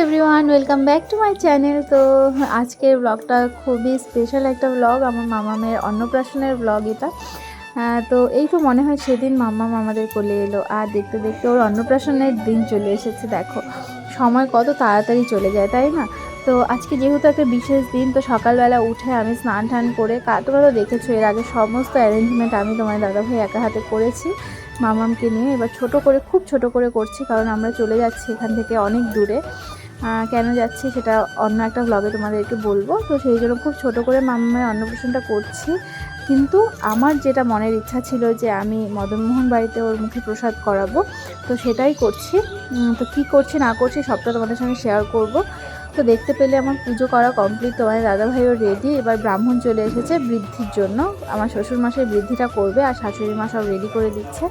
everyone welcome back to my channel তো আজকের ব্লগটা খুবই স্পেশাল একটা ব্লগ আমার মামা মামামের অন্নপ্রাশনের ব্লগ এটা। আহ, তো এই তো মনে হয় সেদিন মাম্মাম আমাদের কোলে এলো। আর দেখতে দেখতে ওর অন্নপ্রাশনের দিন চলে এসেছে দেখো। সময় কত তাড়াতাড়ি চলে যায় তাই না? তো আজকে যেহেতু একটা বিশেষ দিন, তো সকালবেলা উঠে আমি স্নান টান করে তোমরা তো দেখেছ, এর আগে সমস্ত অ্যারেঞ্জমেন্ট আমি তোমার দাদাভাই একা হাতে করেছি, মামামকে নিয়ে। এবার ছোট করে, খুব ছোট করে করছি, কারণ আমরা চলে যাচ্ছি এখান থেকে অনেক দূরে। কেন যাচ্ছি সেটা অন্য একটা ব্লগে তোমাদেরকে বলব। তো সেই জন্য খুব ছোট করে মামামের অন্নপ্রাশনটা করছি। কিন্তু আমার যেটা মনের ইচ্ছা ছিল যে আমি মদনমোহন বাড়িতে ওর মুখে প্রসাদ করাবো, তো সেটাই করছি। তো কী করছি না করছি সবটা তোমাদের সঙ্গে শেয়ার করব। তো দেখতে পেলে আমার পুজো করা কমপ্লিট তোমার দাদাভাইও রেডি এবার ব্রাহ্মণ চলে এসেছে বৃদ্ধির জন্য। আমার শ্বশুর মাসের বৃদ্ধিটা করবে আর শাশুড়ি মা সব রেডি করে দিচ্ছে।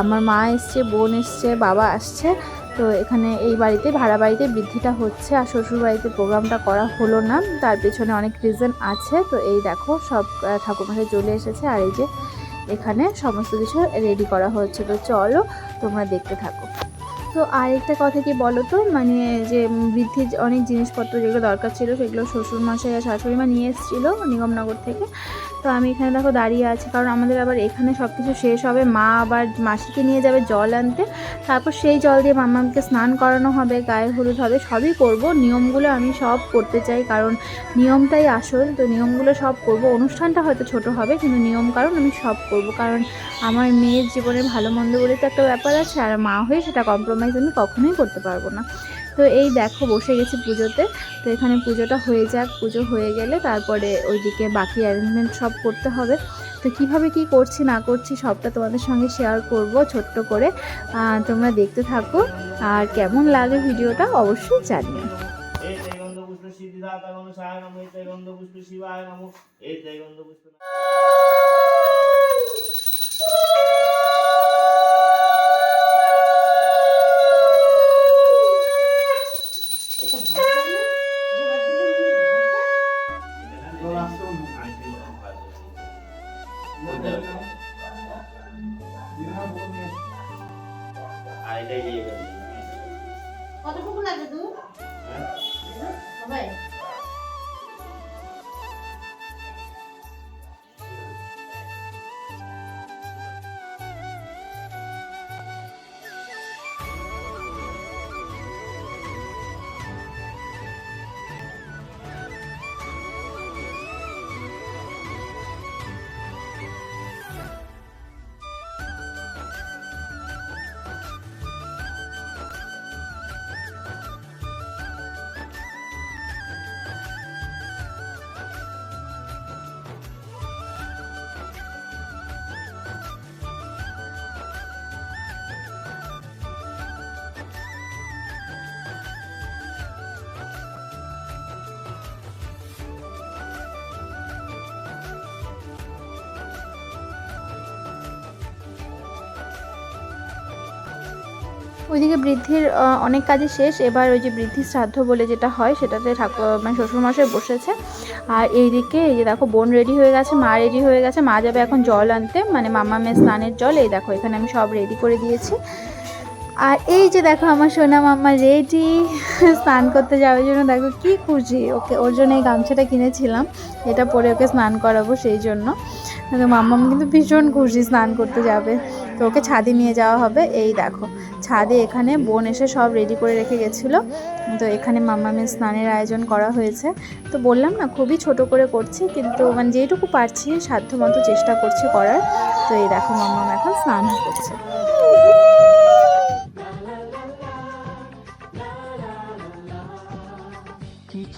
আমার মা এসছে, বোন এসছে, বাবা আসছে। তো এখানে এই বাড়িতে, ভাড়া বাড়িতে বৃদ্ধিটা হচ্ছে আর শ্বশুর বাড়িতে প্রোগ্রামটা করা হলো না। তার পেছনে অনেক রিজন আছে। তো এই দেখো, সব ঠাকুরমশাই চলে এসেছে আর এই যে এখানে সমস্ত কিছু রেডি করা হচ্ছে। তো চলো, তোমরা দেখতে থাকো। তো আরেকটা কথা কি বলো তো মানে যে বৃদ্ধির অনেক জিনিসপত্র যেগুলো দরকার ছিল সেগুলো শ্বশুর মশাই আর শাশুড়ি মা নিয়ে এসেছিল নিগমনগর থেকে। তো আমি এখানে দেখো দাঁড়িয়ে আছি, কারণ আমাদের আবার এখানে সব কিছু শেষ হবে। মা আবার মাসিকে নিয়ে যাবে জল আনতে। তারপর সেই জল দিয়ে মাম্মামকে স্নান করানো হবে, গায়ে হলুদ হবে, সবই করব। নিয়মগুলো আমি সব করতে চাই, কারণ নিয়মটাই আসল। তো নিয়মগুলো সব করব। অনুষ্ঠানটা হয়তো ছোট হবে, কিন্তু নিয়ম কারণ আমি সব করব। কারণ আমার মেয়ের জীবনে ভালো মন্দ বলে তো একটা ব্যাপার আছে, আর মা হয়ে সেটা কম্প্রোমাইজ আমি কখনোই করতে পারব না। তো এই দেখো, বসে গেছি পুজোতে। তো এখানে পুজোটা হয়ে যাক, পুজো হয়ে গেলে তারপরে ওইদিকে বাকি অ্যারেঞ্জমেন্ট সব করতে হবে। তো কীভাবে কি করছি, না করছি, সবটা তোমাদের সঙ্গে শেয়ার করব ছোট্ট করে। তোমরা দেখতে থাকো। আর কেমন লাগে ভিডিওটা অবশ্যই জানিও। গন্ধ পুষ্প এটাই দিয়ে দেবেন কতটুকু লাগবে দুধ সবাই ওইদিকে বৃদ্ধির অনেক কাজই শেষ। এবার ওই যে বৃদ্ধির শ্রাদ্ধ বলে যেটা হয়, সেটাতে ঠাকুর মানে শ্বশুরমশাই বসেছে। আর এইদিকে এই যে দেখো, বোন রেডি হয়ে গেছে, মা রেডি হয়ে গেছে। মা যাবে এখন জল আনতে মানে মামা মেয়ে স্নানের জল। এই দেখো, এখানে আমি সব রেডি করে দিয়েছি। আর এই যে দেখো আমার সোনা মাম্মা রেডি স্নান করতে যাওয়ার জন্য দেখো কি খুশি। ওকে, ওর জন্য এই গামছাটা কিনেছিলাম এটা পরে ওকে স্নান করাবো সেই জন্য। মাম্মাম কিন্তু ভীষণ খুশি স্নান করতে যাবে। তো ওকে ছাদে নিয়ে যাওয়া হবে। এই দেখো, ছাদে এখানে বোন এসে সব রেডি করে রেখে গেছিল। তো এখানে মাম্মামের স্নানের আয়োজন করা হয়েছে। তো বললাম না, খুবই ছোট করে করছি, কিন্তু মানে যেটুকু পারছি সাধ্য মতো চেষ্টা করছি করার। তো এই দেখো মাম্মাম এখন স্নান করছে।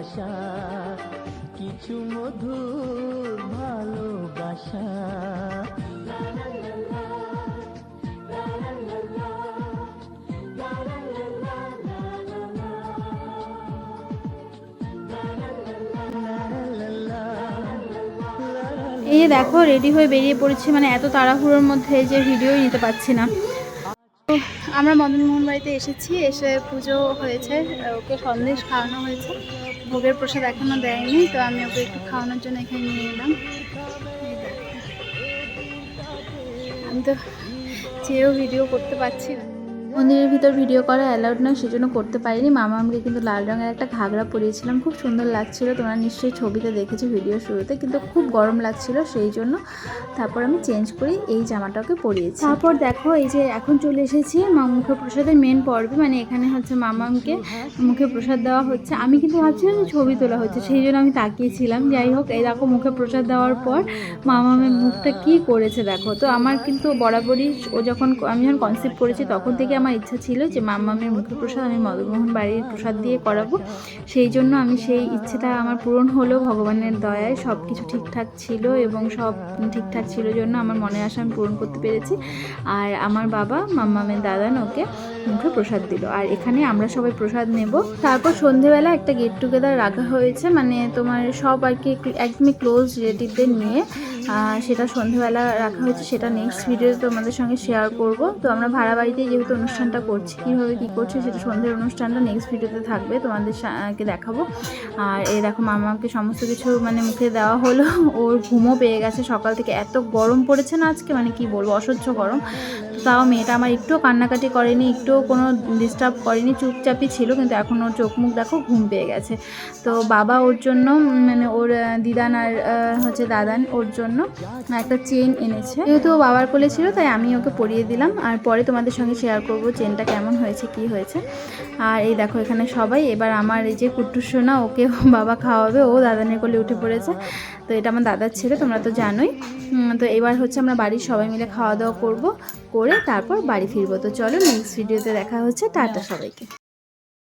আশা কিছু মধুর ভালোবাসা। এই যে দেখো রেডি হয়ে বেরিয়ে পড়েছি মানে এত তাড়াহুড়োর মধ্যে যে ভিডিওই নিতে পারছি না। আমরা মদনমোহন বাড়িতে এসেছি, এসে পুজো হয়েছে, ওকে সন্দেশ খাওয়ানো হয়েছে। ভোগের প্রসাদ এখনও দেয়নি, তো আমি ওকে একটু খাওয়ানোর জন্য এখানে নিয়ে এলাম। আমি তো চেয়েও ভিডিও করতে পারছি না। মন্দিরের ভিতর ভিডিও করা অ্যালাউড নয়, সেজন্য করতে পারিনি। মামা আমাকে কিন্তু লাল রঙের একটা ঘাগরা পরিয়েছিলাম। খুব সুন্দর লাগছিল, তোমরা নিশ্চয়ই ছবিতে দেখেছ ভিডিও শুরুতে, কিন্তু খুব গরম লাগছিল, সেই জন্য তারপর আমি চেঞ্জ করে এই জামাটাকে পরিয়েছি। তারপর দেখো, এই যে এখন চলে এসেছি মুখে প্রসাদের মেন পর্বে মানে এখানে হচ্ছে মামামকে মুখে প্রসাদ দেওয়া হচ্ছে। আমি কিন্তু ভাবছিলাম যে ছবি তোলা হচ্ছে, সেই জন্য আমি তাকিয়েছিলাম। যাই হোক, এই দেখো মুখে প্রসাদ দেওয়ার পর মামামের মুখটা কি করেছে দেখো। তো আমার কিন্তু বরাবরই ও যখন, আমি যখন কনসেপ্ট করেছি, তখন থেকে আমার ইচ্ছা ছিল যে মামামের মুখে প্রসাদ, আমি মদনমোহন বাড়ির প্রসাদ দিয়ে করাবো। সেই জন্য আমি সেই ইচ্ছেটা আমার পূরণ হলো, ভগবানের দয়ায় সব কিছু ঠিকঠাক ছিল এবং সব ঠিকঠাক ছিল জন্য আমার মনে আসা আমি পূরণ করতে পেরেছি। আর আমার বাবা, মাম্মামের দাদান ওকে মুখে প্রসাদ দিল। আর এখানে আমরা সবাই প্রসাদ নেব। তারপর সন্ধেবেলা একটা গেট টুগেদার রাখা হয়েছে মানে তোমার সব আর কি একদমই ক্লোজ রিলেটিভদের নিয়ে। সেটা সন্ধেবেলা রাখা হয়েছে, সেটা নেক্সট ভিডিওতে তোমাদের সঙ্গে শেয়ার করব। তো আমরা ভাড়া বাড়িতে যেহেতু অনুষ্ঠানটা করছি, কীভাবে কী করছি সেটা সন্ধ্যের অনুষ্ঠানটা নেক্সট ভিডিওতে থাকবে, তোমাদের দেখাবো। আর এই দেখো মামাকে সমস্ত কিছু মানে মুখে দেওয়া হলো, ওর ঘুমও পেয়ে গেছে সকাল থেকে। এত গরম পড়েছে না আজকে? মানে কি বলব, অসহ্য গরম। তাও মেয়েটা আমার একটুও কান্নাকাটি করেনি, একটুও কোনো ডিস্টার্ব করেনি, চুপচাপই ছিল, কিন্তু এখন ওর চোখ মুখ দেখো ঘুম পেয়ে গেছে। তো বাবা ওর জন্য মানে ওর দিদান আর হচ্ছে দাদান ওর জন্য একটা চেন এনেছে। যেহেতু ও বাবার কোলে ছিল, তাই আমি ওকে পরিয়ে দিলাম, আর পরে তোমাদের সঙ্গে শেয়ার করব চেনটা কেমন হয়েছে, কি হয়েছে। আর এই দেখো এখানে সবাই, এবার আমার এই যে কুট্টু সোনা, ওকে বাবা খাওয়াবে, ও দাদানের কোলে উঠে পড়েছে। তো এটা আমার দাদার ছেলে, তোমরা তো জানোই। তো এবার হচ্ছে আমরা বাড়ির সবাই মিলে খাওয়া দাওয়া করব, করে তারপর বাড়ি ফিরবো। তো চলো নেক্সট ভিডিওতে দেখা হচ্ছে। টাটা সবাইকে।